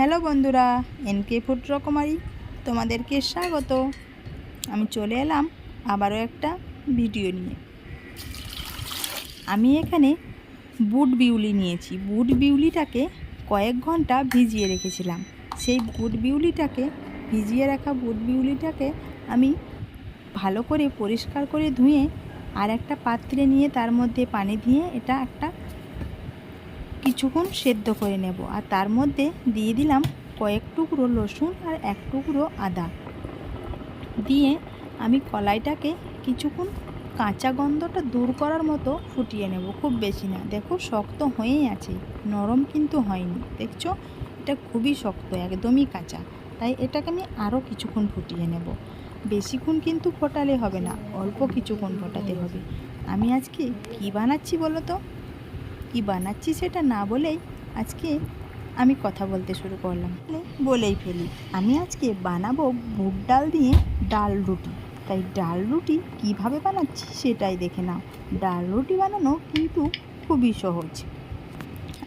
Hello বন্ধুরা, NK food রকমারি তোমাদেরকে স্বাগত। আমি চলে এলাম আবারও একটা ভিডিও নিয়ে। আমি এখানে বুট বিউলি নিয়েছি। বুট বিউলিটাকে কয়েক ঘণ্টা ভিজিয়ে রেখেছিলাম। সেই বুট বিউলিটাকে, ভিজিয়ে রাখা বুট বিউলিটাকে আমি ভালো করে পরিষ্কার করে ধুয়ে আর একটা পাত্রে নিয়ে তার মধ্যে পানি দিয়ে এটা একটা কিছুক্ষণ সেদ্ধ করে নেব আর তার মধ্যে দিয়ে দিলাম কয়েক টুকরো রসুন আর এক টুকরো আদা। দিয়ে আমি কলাইটাকে কিছুক্ষণ কাঁচা গন্ধটা দূর করার মতো ফুটিয়ে নেব, খুব বেশি না। দেখো, শক্ত হয়েই আছে, নরম কিন্তু হয়নি। দেখছ? এটা খুবই শক্ত, একদমই কাঁচা। তাই এটাকে আমি আরও কিছুক্ষণ ফুটিয়ে নেব। বেশিক্ষণ কিন্তু ফোটালে হবে না, অল্প কিছুক্ষণ ফোটাতে হবে। আমি আজকে কী বানাচ্ছি বলো তো? কী বানাচ্ছি সেটা না বলেই আজকে আমি কথা বলতে শুরু করলাম। বলেই ফেলি, আমি আজকে বানাবো বুট ডাল দিয়ে ডাল রুটি। তাই ডাল রুটি কীভাবে বানাচ্ছি সেটাই দেখে নাও। ডাল রুটি বানানো কিন্তু খুবই সহজ।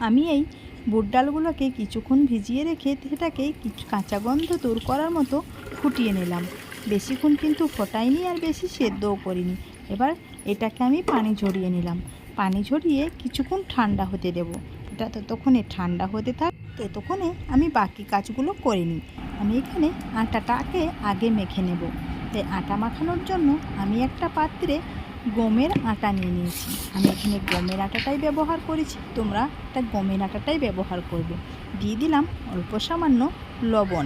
আমি এই বুট ডালগুলোকে কিছুক্ষণ ভিজিয়ে রেখে সেটাকে কিছু কাঁচা গন্ধ দূর করার মতো ফুটিয়ে নিলাম। বেশিক্ষণ কিন্তু ফোটাইনি আর বেশি সেদ্ধও করিনি। এবার এটাকে আমি পানি ঝরিয়ে নিলাম। পানি ঝরিয়ে কিছুক্ষণ ঠান্ডা হতে দেব। এটা ততক্ষণে ঠান্ডা হতে থাক, ততক্ষণে আমি বাকি কাজগুলো করে নিই। আমি এখানে আটাটাকে আগে মেখে নেব। তাই আটা মাখানোর জন্য আমি একটা পাত্রে গমের আটা নিয়ে নিয়েছি। আমি এখানে গমের আটাটাই ব্যবহার করেছি। তোমরা একটা গমের আটাটাই ব্যবহার করবে। দিয়ে দিলাম অল্প সামান্য লবণ।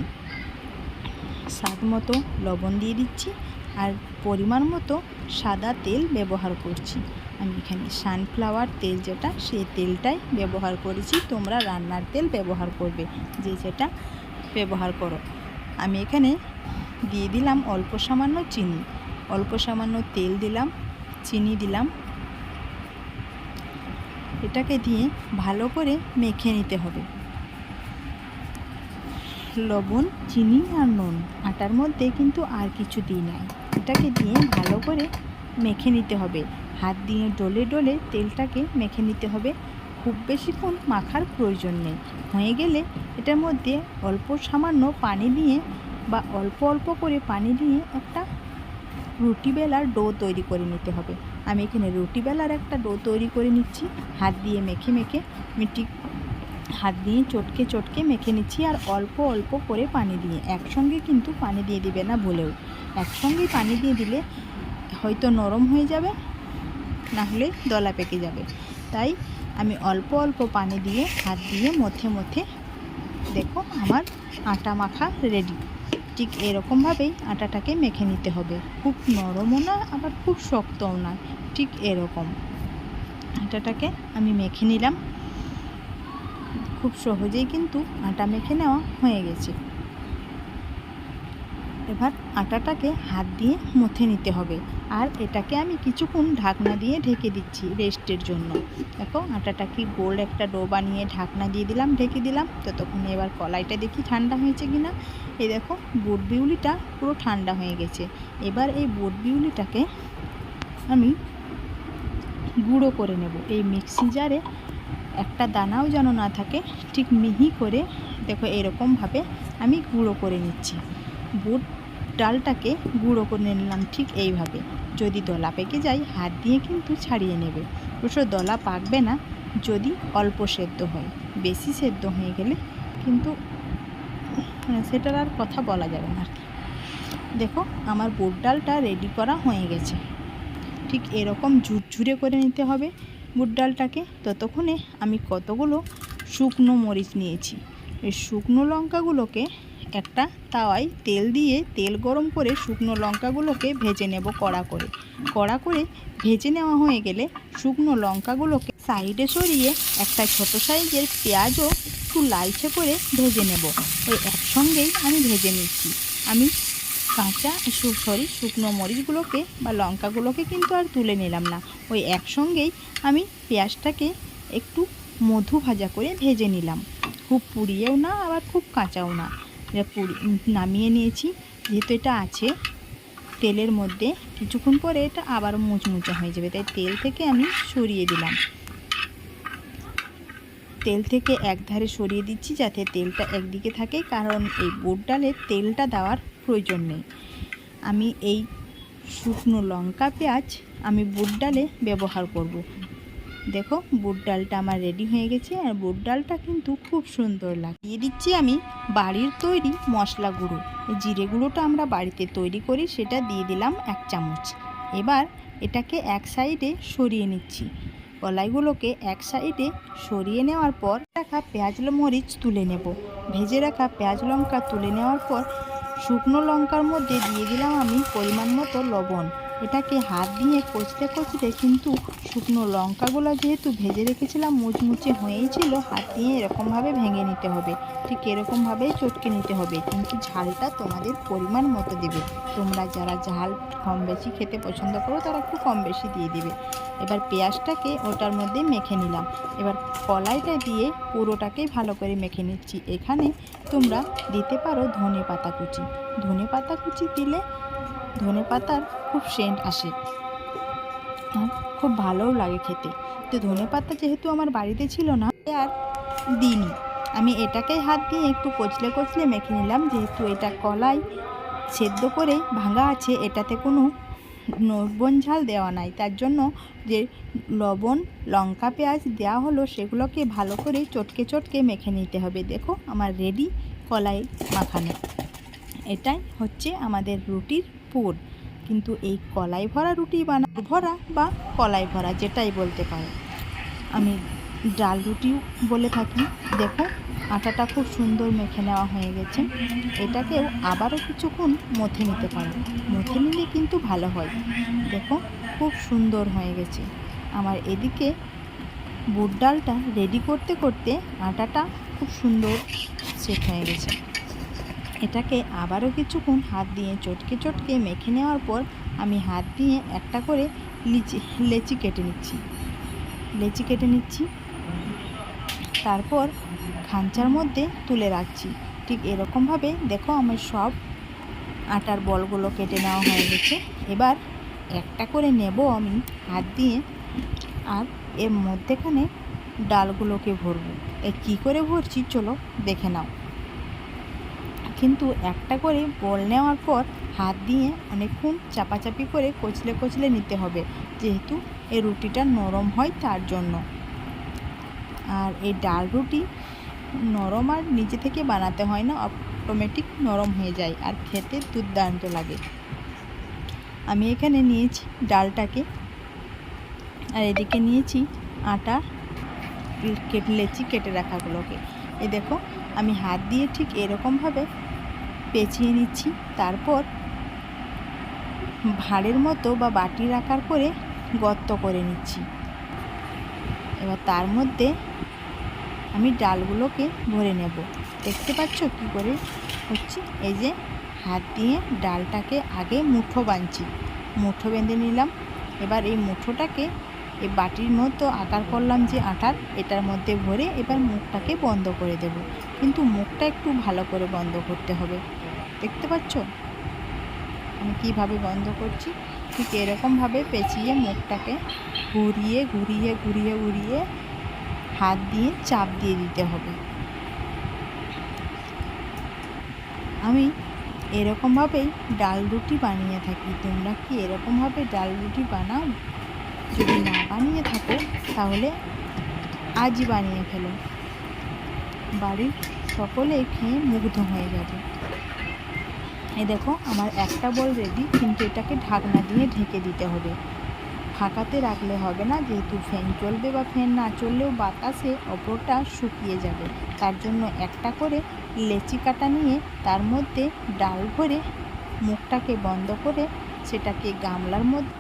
স্বাদ মতো লবণ দিয়ে দিচ্ছি। আর পরিমাণ মতো সাদা তেল ব্যবহার করছি। আমি এখানে সানফ্লাওয়ার তেল যেটা, সেই তেলটাই ব্যবহার করেছি। তোমরা রান্নার তেল ব্যবহার করবে, যে যেটা ব্যবহার করো। আমি এখানে দিয়ে দিলাম অল্প সামান্য চিনি। অল্প সামান্য তেল দিলাম, চিনি দিলাম। এটাকে দিয়ে ভালো করে মেখে নিতে হবে। লবণ, চিনি আর নুন। আটার মধ্যে কিন্তু আর কিছু দিই নাই। এটাকে দিয়ে ভালো করে মেখে নিতে হবে। হাত দিয়ে ডলে ডলে তেলটাকে মেখে নিতে হবে। খুব বেশিক্ষণ মাখার প্রয়োজন নেই। হয়ে গেলে এটার মধ্যে অল্প সামান্য পানি দিয়ে বা অল্প অল্প করে পানি দিয়ে একটা রুটি বেলার ডো তৈরি করে নিতে হবে। আমি এখানে রুটি বেলার একটা ডো তৈরি করে নিচ্ছি। হাত দিয়ে মেখে মেখে ঠিক হাত দিয়ে চটকে চটকে মেখে নিচ্ছি আর অল্প অল্প করে পানি দিয়ে। একসঙ্গে কিন্তু পানি দিয়ে দিবে না ভুলেও একসঙ্গেই পানি দিয়ে দিলে হয়তো নরম হয়ে যাবে, না হলে দলা পেকে যাবে। তাই আমি অল্প অল্প পানি দিয়ে হাত দিয়ে মধ্যে মধ্যে দেখো আমার আটা মাখা রেডি ঠিক এরকমভাবেই আটাটাকে মেখে নিতে হবে। খুব নরমও না, আবার খুব শক্তও না। ঠিক এরকম। আটাটাকে আমি মেখে নিলাম। খুব সহজেই কিন্তু আটা মেখে নেওয়া হয়ে গেছে। এবার আটাটাকে হাত দিয়ে মুথে নিতে হবে। আর এটাকে আমি কিছুক্ষণ ঢাকনা দিয়ে ঢেকে দিচ্ছি রেস্টের জন্য। দেখো আটাটাকে গোল একটা ডো বানিয়ে ঢাকনা দিয়ে দিলাম, ঢেকে দিলাম। ততক্ষণে এবার কলাইটা দেখি ঠান্ডা হয়েছে কি না এই দেখো, বুট বিউলিটা পুরো ঠান্ডা হয়ে গেছে। এবার এই বুট বিউলিটাকে আমি গুঁড়ো করে নেব। এই মিক্সি জারে একটা দানাও যেন না থাকে, ঠিক মিহি করে দেখো এরকমভাবে আমি গুঁড়ো করে নিচ্ছি। বুট ডালটাকে গুঁড়ো করে নিলাম ঠিক এইভাবে। যদি দলা পেকে যায়, হাত দিয়ে কিন্তু ছাড়িয়ে নেবে। অবশ্য দলা পাকবে না, যদি অল্প সেদ্ধ হয়। বেশি সেদ্ধ হয়ে গেলে কিন্তু মানে সেটার আর কথা বলা যাবে না আর কি। দেখো, আমার বুট ডালটা রেডি করা হয়ে গেছে। ঠিক এরকম ঝুরঝুরে করে নিতে হবে। বুট ডালটাকে, ততক্ষণে আমি কতগুলো শুকনো মরিচ নিয়েছি। এই শুকনো লঙ্কাগুলোকে একটা তাওয়ায় তেল দিয়ে তেল গরম করে শুকনো লঙ্কাগুলোকে ভেজে নেব কড়া করে। কড়া করে ভেজে নেওয়া হয়ে গেলে শুকনো লঙ্কাগুলোকে সাইডে সরিয়ে একটা ছোট সাইজের পেঁয়াজও একটু লালচে করে ভেজে নেব। ওই একসঙ্গেই আমি ভেজে নিচ্ছি। আমি কাঁচা সরি শুকনো মরিচগুলোকে বা লঙ্কাগুলোকে কিন্তু আর তুলে নিলাম না। ওই একসঙ্গেই আমি পেঁয়াজটাকে একটু মধু ভাজা করে ভেজে নিলাম। খুব পুড়িয়েও না, আবার খুব কাঁচাও না। পুড়ি, নামিয়ে নিয়েছি। যেহেতু এটা আছে, তেলের মধ্যে কিছুক্ষণ পরে এটা আবার মুচমুচে হয়ে যাবে। তাই তেল থেকে আমি সরিয়ে দিলাম। তেল থেকে এক ধারে সরিয়ে দিচ্ছি যাতে তেলটা একদিকে থাকে। কারণ এই বুট ডালে তেলটা দেওয়ার প্রয়োজন নেই। আমি এই শুকনো লঙ্কা, পেঁয়াজ আমি বুট ডালে ব্যবহার করব। দেখো, বুট ডালটা আমার রেডি হয়ে গেছে আর বুট ডালটা কিন্তু খুব সুন্দর লাগে। দিয়ে দিচ্ছি আমি বাড়ির তৈরি মশলা গুঁড়ো। জিরে গুঁড়োটা আমরা বাড়িতে তৈরি করি, সেটা দিয়ে দিলাম এক চামচ। এবার এটাকে এক সাইডে সরিয়ে নিচ্ছি। কলাইগুলোকে এক সাইডে সরিয়ে নেওয়ার পর রাখা পেঁয়াজ মরিচ তুলে নেব। ভেজে রাখা পেঁয়াজ লঙ্কা তুলে নেওয়ার পর শুকনো লঙ্কার মধ্যে দিয়ে দিলাম আমি পরিমাণ মতো লবণ। এটাকে হাত দিয়ে কচতে কচতে কিন্তু শুকনো লঙ্কাগুলো যেহেতু ভেজে রেখেছিলাম, মুচমুচে হয়েই ছিল হাত দিয়ে এরকমভাবে ভেঙে নিতে হবে। ঠিক এরকমভাবেই চটকে নিতে হবে। কিন্তু ঝালটা তোমাদের পরিমাণ মতো দেবে। তোমরা যারা ঝাল কম বেশি খেতে পছন্দ করো, তারা একটু কম বেশি দিয়ে দিবে। এবার পেঁয়াজটাকে ওটার মধ্যে মেখে নিলাম। এবার কলাইটা দিয়ে পুরোটাকেই ভালো করে মেখে নিচ্ছি। এখানে তোমরা দিতে পারো ধনে পাতা কুচি। ধনে পাতা কুচি দিলে ধনে পাতার খুব সেন্ট আসে। খুব ভালোও লাগে খেতে। তো ধনে পাতা যেহেতু আমার বাড়িতে ছিল না আর দিইনি। আমি এটাকেই হাত দিয়ে একটু কচলে কচলে মেখে নিলাম, যেহেতু এটা কলাই সেদ্ধ করে ভাঙা আছে, এটাতে কোনো লবণ ঝাল দেওয়া নাই। তার জন্য যে লবণ, লঙ্কা, পেঁয়াজ দেওয়া হলো, সেগুলোকে ভালো করে চটকে চটকে মেখে নিতে হবে। দেখো, আমার রেডি কলাই মাখানো। এটাই হচ্ছে আমাদের রুটির পুর। কিন্তু এই কলাই ভরা রুটি বানা ভরা বা কলাই ভরা, যেটাই বলতে পারো। আমি ডাল রুটিও বলে থাকি। দেখো, আটাটা খুব সুন্দর মেখে নেওয়া হয়ে গেছে। এটাকেও আবারও কিছুক্ষণ মথে নিতে পারো। মথে নিলে কিন্তু ভালো হয়। দেখো, খুব সুন্দর হয়ে গেছে। আমার এদিকে বুট ডালটা রেডি করতে করতে আটাটা খুব সুন্দর সেট হয়ে গেছে। এটাকে আবারও কিছুক্ষণ হাত দিয়ে চটকে চটকে মেখে নেওয়ার পর আমি হাত দিয়ে একটা করে লিচি, লেচি কেটে নিচ্ছি। লেচি কেটে নিচ্ছি। তারপর খাঞ্চার মধ্যে তুলে রাখছি। ঠিক এরকমভাবে দেখো আমার সব আটার বলগুলো কেটে নেওয়া হয়ে গেছে। এবার একটা করে নেব আমি হাত দিয়ে আর এর মধ্যেখানে ডালগুলোকে ভরবো। এ কী করে ভরছি চলো দেখে নাও। কিন্তু একটা করে বল নেওয়ার পর হাত দিয়ে অনেকক্ষণ চাপাচাপি করে কচলে কচলে নিতে হবে, যেহেতু এই রুটিটা নরম হয় তার জন্য। আর এই ডাল রুটি নরম আর নিজে থেকে বানাতে হয় না অটোমেটিক নরম হয়ে যায় আর খেতে দুর্দান্ত লাগে। আমি এখানে নিয়েছি ডালটাকে, আর এদিকে নিয়েছি আটা, কেটে লেচি কেটে রাখাগুলোকে এ দেখো, আমি হাত দিয়ে ঠিক এরকমভাবে পেঁচিয়ে নিচ্ছি। তারপর ভাঁড়ের মতো বা বাটির আকার করে গর্ত করে নিচ্ছি। এবার তার মধ্যে আমি ডালগুলোকে ভরে নেব। দেখতে পাচ্ছ কী করে হচ্ছে? এই যে হাত দিয়ে ডালটাকে আগে মুঠো বাঁধছি। মুঠো বেঁধে নিলাম। এবার এই মুঠোটাকে এই বাটির মতো আকার করলাম যে আটার এটার মধ্যে ভরে এবার মুখটাকে বন্ধ করে দেব। কিন্তু মুখটা একটু ভালো করে বন্ধ করতে হবে। দেখতে পাচ্ছ? আমি কীভাবে বন্ধ করছি? ঠিক এরকমভাবে পেঁচিয়ে মুখটাকে ঘুরিয়ে ঘুরিয়ে ঘুরিয়ে ঘুরিয়ে হাত দিয়ে চাপ দিয়ে দিতে হবে। আমি এরকমভাবেই ডাল রুটি বানিয়ে থাকি। তোমরা কি এরকমভাবে ডাল রুটি বানাও? যদি না বানিয়ে থাকো, তাহলে আজই বানিয়ে ফেলো। বাড়ির সকলে খেয়ে মুগ্ধ হয়ে যাবে। এই দেখো, আমার একটা বল রেডি কিন্তু এটাকে ঢাকনা দিয়ে ঢেকে দিতে হবে। ফাঁকাতে রাখলে হবে না, যেহেতু ফ্যান চলবে বা ফ্যান না চললেও বাতাসে ওপরটা শুকিয়ে যাবে। তার জন্য একটা করে লেচি কাটা নিয়ে তার মধ্যে ডাল ভরে মুখটাকে বন্ধ করে সেটাকে গামলার মধ্যে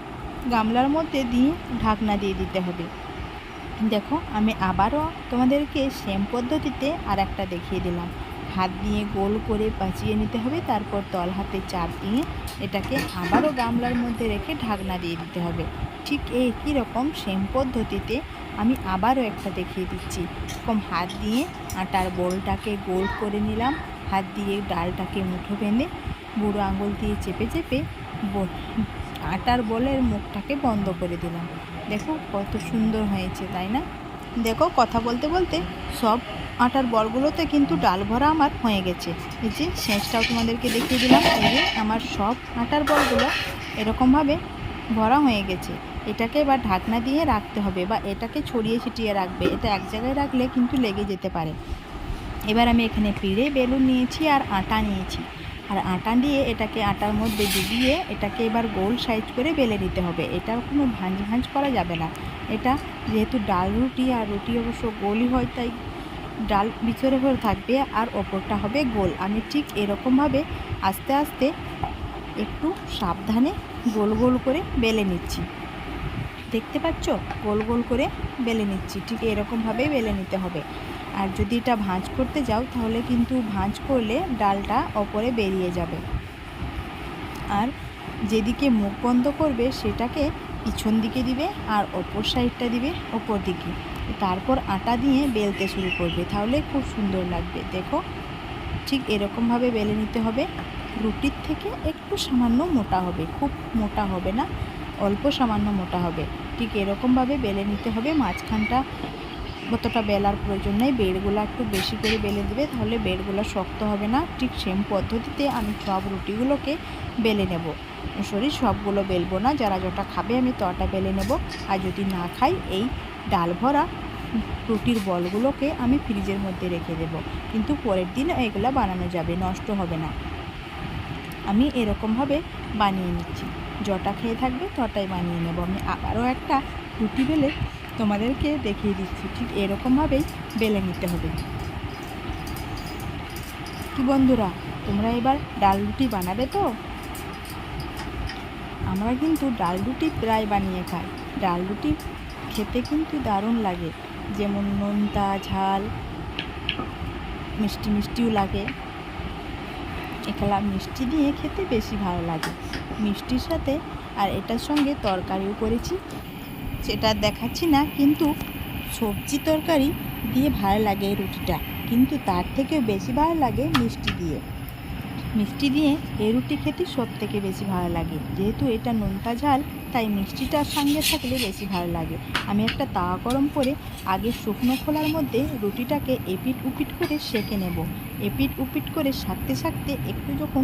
গামলার মধ্যে দিয়ে ঢাকনা দিয়ে দিতে হবে। দেখো, আমি আবারও তোমাদেরকে সেম পদ্ধতিতে আর একটা দেখিয়ে দিলাম। হাত দিয়ে গোল করে পাচিয়ে নিতে হবে। তারপর তল হাতে চাপ দিয়ে এটাকে আবারও গামলার মধ্যে রেখে ঢাকনা দিয়ে দিতে হবে। ঠিক একই রকম সেম পদ্ধতিতে আমি আবারও একটা দেখিয়ে দিচ্ছি। এরকম হাত দিয়ে আটার বোলটাকে গোল করে নিলাম। হাত দিয়ে ডালটাকে মুঠো বেঁধে বুড়ো আঙুল দিয়ে চেপে চেপে আটার বলের মুখটাকে বন্ধ করে দিলাম। দেখো কত সুন্দর হয়েছে, তাই না? দেখো কথা বলতে বলতে সব আটার বলগুলোতে কিন্তু ডাল ভরা আমার হয়ে গেছে। এই যে শেষটাও তোমাদেরকে দেখিয়ে দিলাম। এই যে আমার সব আটার বলগুলো এরকমভাবে ভরা হয়ে গেছে। এটাকে এবার ঢাকনা দিয়ে রাখতে হবে বা এটাকে ছড়িয়ে ছিটিয়ে রাখবে। এটা এক জায়গায় রাখলে কিন্তু লেগে যেতে পারে। এবার আমি এখানে পিড়ে বেলুন নিয়েছি আর আটা নিয়েছি। আর আটা দিয়ে এটাকে আটার মধ্যে ডুবিয়ে এটাকে এবার গোল সাইজ করে বেলে নিতে হবে। এটা কোনো ভাঁজ ভাঁজ করা যাবে না। এটা যেহেতু ডাল রুটি আর রুটি অবশ্য গোলই হয়, তাই ডাল ভিতরে ভরে থাকবে আর ওপরটা হবে গোল। আমি ঠিক এরকমভাবে আস্তে আস্তে একটু সাবধানে গোল গোল করে বেলে নিচ্ছি। দেখতে পাচ্ছ? গোল গোল করে বেলে নিচ্ছি। ঠিক এরকমভাবেই বেলে নিতে হবে। আর যদি এটা ভাঁজ করতে যাও, তাহলে কিন্তু ভাঁজ করলে ডালটা ওপরে বেরিয়ে যাবে। আর যেদিকে মুখ বন্ধ করবে, সেটাকে পিছন দিকে দিবে আর ওপর সাইডটা দিবে ওপর দিকে। তারপর আটা দিয়ে বেলতে শুরু করবে। তাহলে খুব সুন্দর লাগবে। দেখো, ঠিক এরকমভাবে বেলে নিতে হবে। রুটির থেকে একটু সামান্য মোটা হবে। খুব মোটা হবে না, অল্প সামান্য মোটা হবে। ঠিক এরকমভাবে বেলে নিতে হবে। মাঝখানটা অতটা বেলার প্রয়োজন নেই। বেড়গুলো একটু বেশি করে বেলে দেবে, তাহলে বেড়গুলো শক্ত হবে না। ঠিক সেম পদ্ধতিতে আমি সব রুটিগুলোকে বেলে নেব। সরি, সবগুলো বেলবো না। যারা যটা খাবে, আমি তটা বেলে নেব। আর যদি না খাই, এই ডাল ভরা রুটির বলগুলোকে আমি ফ্রিজের মধ্যে রেখে দেব। কিন্তু পরের দিন এগুলো বানানো যাবে, নষ্ট হবে না। আমি এরকমভাবে বানিয়ে নিচ্ছি। যটা খেয়ে থাকবে তটাই বানিয়ে নেব। আমি আবারও একটা রুটি বেলে তোমাদেরকে দেখিয়ে দিচ্ছি। ঠিক এরকমভাবেই বেলে নিতে হবে। কি বন্ধুরা, তোমরা এবার ডাল রুটি বানাবে তো? আমরা কিন্তু ডাল রুটি প্রায় বানিয়ে খাই। ডাল রুটি খেতে কিন্তু দারুণ লাগে। যেমন নোনতা, ঝাল, মিষ্টি মিষ্টিও লাগে। এখালা মিষ্টি দিয়ে খেতে বেশি ভালো লাগে। মিষ্টির সাথে আর এটার সঙ্গে তরকারিও করেছি। সেটা দেখাচ্ছি না, কিন্তু সবজি তরকারি দিয়ে ভালো লাগে এই রুটিটা। কিন্তু তার থেকেও বেশি ভালো লাগে মিষ্টি দিয়ে। মিষ্টি দিয়ে এই রুটি খেতে সব থেকে বেশি ভালো লাগে। যেহেতু এটা নোনতা ঝাল তাই মিষ্টিটার সঙ্গে থাকলে বেশি ভালো লাগে। আমি একটা তাওয়া গরম করে আগে শুকনো খোলার মধ্যে রুটিটাকে এপিট উপিট করে সেঁকে নেব। এপিট উপিট করে সাকতে সাকতে একটু যখন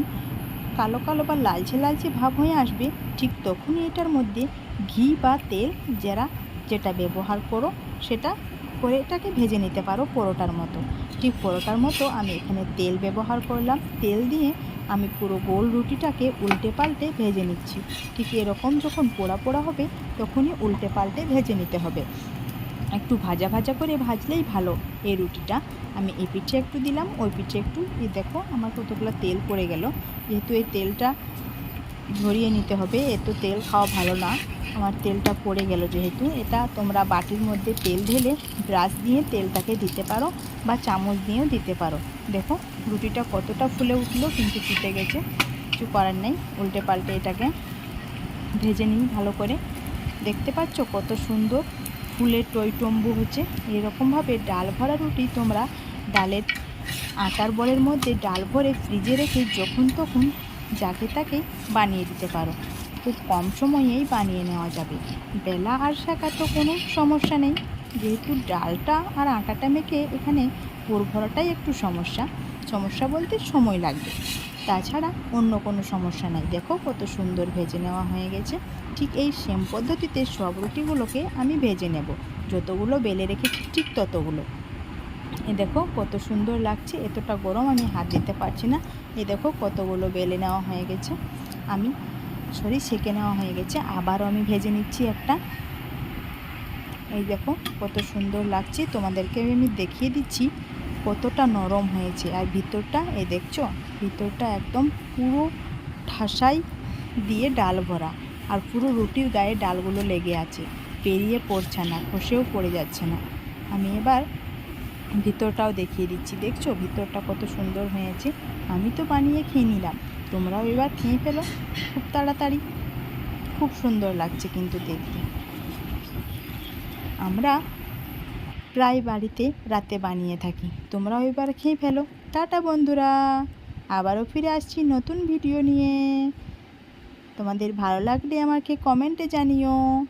কালো কালো বা লালচে লালচে ভাব হয়ে আসবে, ঠিক তখনই এটার মধ্যে ঘি বা তেল যারা, যেটা ব্যবহার করো, সেটা করে এটাকে ভেজে নিতে পারো পরোটার মতো। ঠিক পরোটার মতো আমি এখানে তেল ব্যবহার করলাম। তেল দিয়ে আমি পুরো গোল রুটিটাকে উল্টে পাল্টে ভেজে নিচ্ছি। ঠিক এরকম যখন পোড়া পোড়া হবে, তখনই উল্টে পাল্টে ভেজে নিতে হবে। একটু ভাজা ভাজা করে ভাজলেই ভালো এই রুটিটা। আমি এই পিঠে একটু দিলাম, ওই পিঠে একটু। দেখো আমার কতগুলো তেল পড়ে গেল। যেহেতু এই তেলটা ঝরিয়ে নিতে হবে, এত তেল খাওয়া ভালো না। আমার তেলটা পড়ে গেল যেহেতু। এটা তোমরা বাটির মধ্যে তেল ঢেলে ব্রাশ দিয়ে তেলটাকে দিতে পারো বা চামচ দিয়েও দিতে পারো। দেখো, রুটিটা কতটা ফুলে উঠল, কিন্তু ফুটে গেছে। কিছু করার নেই উল্টে পাল্টে এটাকে ভেজে নিই ভালো করে। দেখতে পাচ্ছ কত সুন্দর ফুলের টইটম্বু হচ্ছে। এরকমভাবে ডাল ভরা রুটি তোমরা ডালের আটার বলের মধ্যে ডাল ভরে ফ্রিজে রেখে যখন তখন যাকে তাকে বানিয়ে দিতে পারো। খুব কম সময়েই বানিয়ে নেওয়া যাবে। বেলা আর শেখা তো কোনো সমস্যা নেই। যেহেতু ডালটা আর আটাটা মেখে এখানে পুর ভরাটাই একটু সমস্যা। সমস্যা বলতে সময় লাগবে। তাছাড়া অন্য কোনো সমস্যা নাই। দেখো কত সুন্দর ভেজে নেওয়া হয়ে গেছে। ঠিক এই সেম পদ্ধতিতে সব রুটিগুলোকে আমি ভেজে নেব। যতগুলো বেলে রেখেছি ঠিক ততগুলো। এ দেখো কত সুন্দর লাগছে। এতটা গরম আমি হাত দিতে পারছি না। এ দেখো কতগুলো বেলে নেওয়া হয়ে গেছে। আমি সরি, সেকে নেওয়া হয়ে গেছে। আবারও আমি ভেজে নিচ্ছি একটা। এই দেখো, কত সুন্দর লাগছে। তোমাদেরকে আমি দেখিয়ে দিচ্ছি কতটা নরম হয়েছে। আর ভিতরটা, এই দেখছ? ভিতরটা একদম পুরো ঠাসাই দিয়ে ডাল ভরা। আর পুরো রুটির গায়ে ডালগুলো লেগে আছে। পেরিয়ে পড়ছে না, খসেও পড়ে যাচ্ছে না। আমি এবার ভিতরটাও দেখিয়ে দিচ্ছি। দেখছ? ভিতরটা কত সুন্দর হয়েছে। আমি তো বানিয়ে খেয়ে নিলাম। তোমরাও এবার খেয়ে ফেলো। খুব তাড়াতাড়ি। খুব সুন্দর লাগছে কিন্তু দেখতে। আমরা প্রায় বাড়িতে রাতে বানিয়ে থাকি। তোমরাও এবার খেয়ে ফেলো। টাটা বন্ধুরা। আবারও ফিরে আসছি নতুন ভিডিও নিয়ে। তোমাদের ভালো লাগলে আমাকে কমেন্টে জানিও।